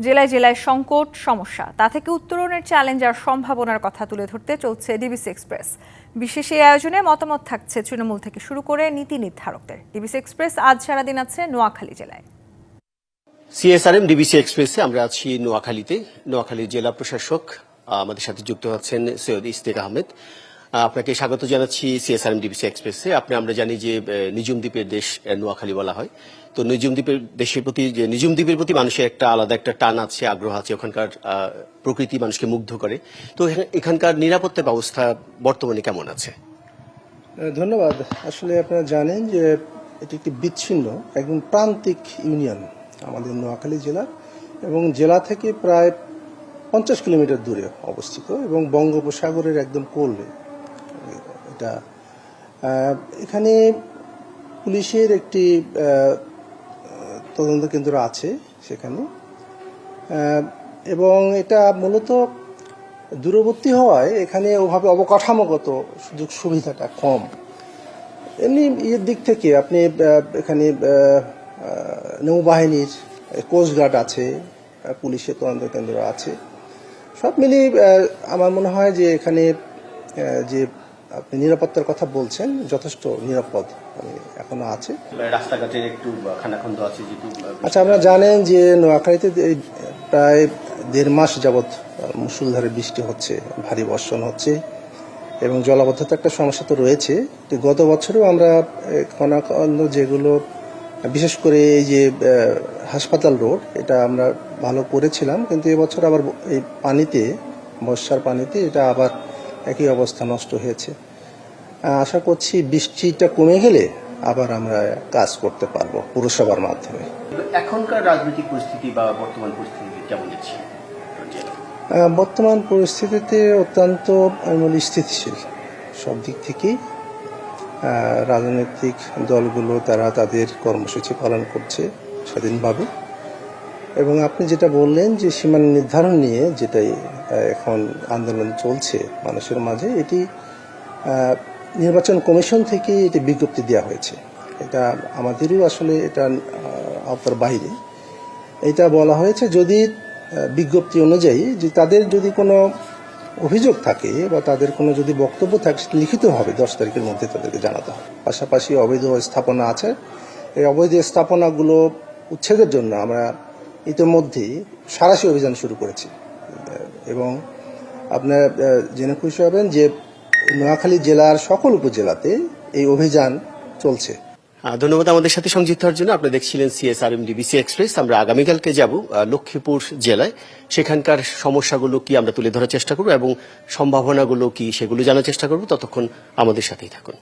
জেলায় জেলায় সংকট সমস্যা তা থেকে উত্তরণের চ্যালেঞ্জ আর সম্ভাবনার কথা তুলে ধরতে চলছে ডিবিসি এক্সপ্রেস বিশেষ এই আয়োজনে মতামত থাকছে তৃণমূল থেকে শুরু করে নীতি নির্ধারকদের। ডিবিসি এক্সপ্রেস আজ সারাদিন আছে নোয়াখালী জেলায়। সিএসআরএম ডিবিসি এক্সপ্রেসে আমরা আছি নোয়াখালীতে। নোয়াখালী জেলা প্রশাসক আমাদের সাথে যুক্ত হচ্ছেন সৈয়দ ইস্তেক আহমেদ। আহ, আপনাকে স্বাগত জানাচ্ছি সিএসআরএম ডিবিসি এক্সপ্রেসে আপনি, আমরা জানি যে নিজুম দ্বীপের দেশ নোয়াখালী বলা হয়। তো নিজুম দ্বীপের দেশের প্রতি, যে নিজুম দ্বীপের প্রতি মানুষের একটা আলাদা একটা টান আছে, আগ্রহ আছে, ওখানকার প্রকৃতি মানুষকে মুগ্ধ করে। তো এখান- এখানকার নিরাপত্তা ব্যবস্থা বর্তমানে কেমন আছে? ধন্যবাদ। আসলে আপনারা জানেন যে, এটি একটি বিচ্ছিন্ন, একদম প্রান্তিক ইউনিয়ন আমাদের নোয়াখালী জেলা এবং জেলা থেকে প্রায় পঞ্চাশ কিলোমিটার দূরে অবস্থিত এবং বঙ্গোপসাগরের একদম কোলে। এটা এখানে পুলিশের একটি তদন্ত কেন্দ্র আছে সেখানে। এবং এটা মূলত দূরবর্তী হওয়ায় এখানে ওভাবে অবকাঠামোগত সুযোগ সুবিধাটা কম। এমনি ইয়ের দিক থেকে আপনি এখানে নৌবাহিনীর কোস্টগার্ড আছে পুলিশের তদন্ত কেন্দ্র আছে। সব মিলিয়ে আমার মনে হয় যে এখানে যে আপনি নিরাপত্তার কথা বলছেন যথেষ্ট নিরাপদ মানে এখনও আছে। রাস্তাঘাটের একটু খানাখন্দ আছে যেহেতু আচ্ছা আপনারা জানেন যে নোয়াখালীতে প্রায় দেড় মাস যাবৎ মুসুলধারে বৃষ্টি হচ্ছে ভারী বর্ষণ হচ্ছে এবং জলাবদ্ধতা একটা সমস্যা তো রয়েছে। গত বছরেও আমরা খনাখন্দ যেগুলো বিশেষ করে এই যে হাসপাতাল রোড এটা আমরা ভালো করেছিলাম কিন্তু এবছর আবার এই পানিতে বর্ষার পানিতে এটা আবার একই অবস্থা নষ্ট হয়েছে। আশা করছি বৃষ্টিটা কমে গেলে আবার আমরা কাজ করতে পারব পুরসভার মাধ্যমে। এখনকার রাজনৈতিক পরিস্থিতি বা বর্তমান পরিস্থিতি কেমন দেখছি? বর্তমান পরিস্থিতিতে অত্যন্ত আমি স্থিতিশীল সব দিক থেকেই রাজনৈতিক দলগুলো তারা তাদের কর্মসূচি পালন করছে স্বাধীনভাবে। এবং আপনি যেটা বললেন যে সীমানা নির্ধারণ নিয়ে যেটাই এখন আন্দোলন চলছে মানুষের মাঝে, এটি নির্বাচন কমিশন থেকে এটি বিজ্ঞপ্তি দেওয়া হয়েছে। এটা আমাদেরও আসলে এটা আওতার বাইরে। এটা বলা হয়েছে যদি বিজ্ঞপ্তি অনুযায়ী যে তাদের যদি কোনো অভিযোগ থাকে বা তাদের কোনো যদি বক্তব্য থাকে লিখিত হবে, দশ তারিখের মধ্যে তাদেরকে জানাতে হবে। পাশাপাশি অবৈধ স্থাপনা আছে। এই অবৈধ স্থাপনাগুলো উচ্ছেদের জন্য আমরা ইতিমধ্যেই সারাশি অভিযান শুরু করেছি। এবং আপনার জেনে খুশি হবেন যে নোয়াখালী জেলার সকল উপজেলাতে এই অভিযান চলছে। ধন্যবাদ আমাদের সাথে সংযুক্ত হওয়ার জন্য। আপনারা দেখছিলেন সিএসআরএম ডিবিসি এক্সপ্রেস আমরা আগামীকালকে যাব লক্ষ্মীপুর জেলায়। সেখানকার সমস্যাগুলো কি আমরা তুলে ধরার চেষ্টা করব এবং সম্ভাবনাগুলো কি সেগুলো জানার চেষ্টা করব। ততক্ষণ আমাদের সাথেই থাকুন।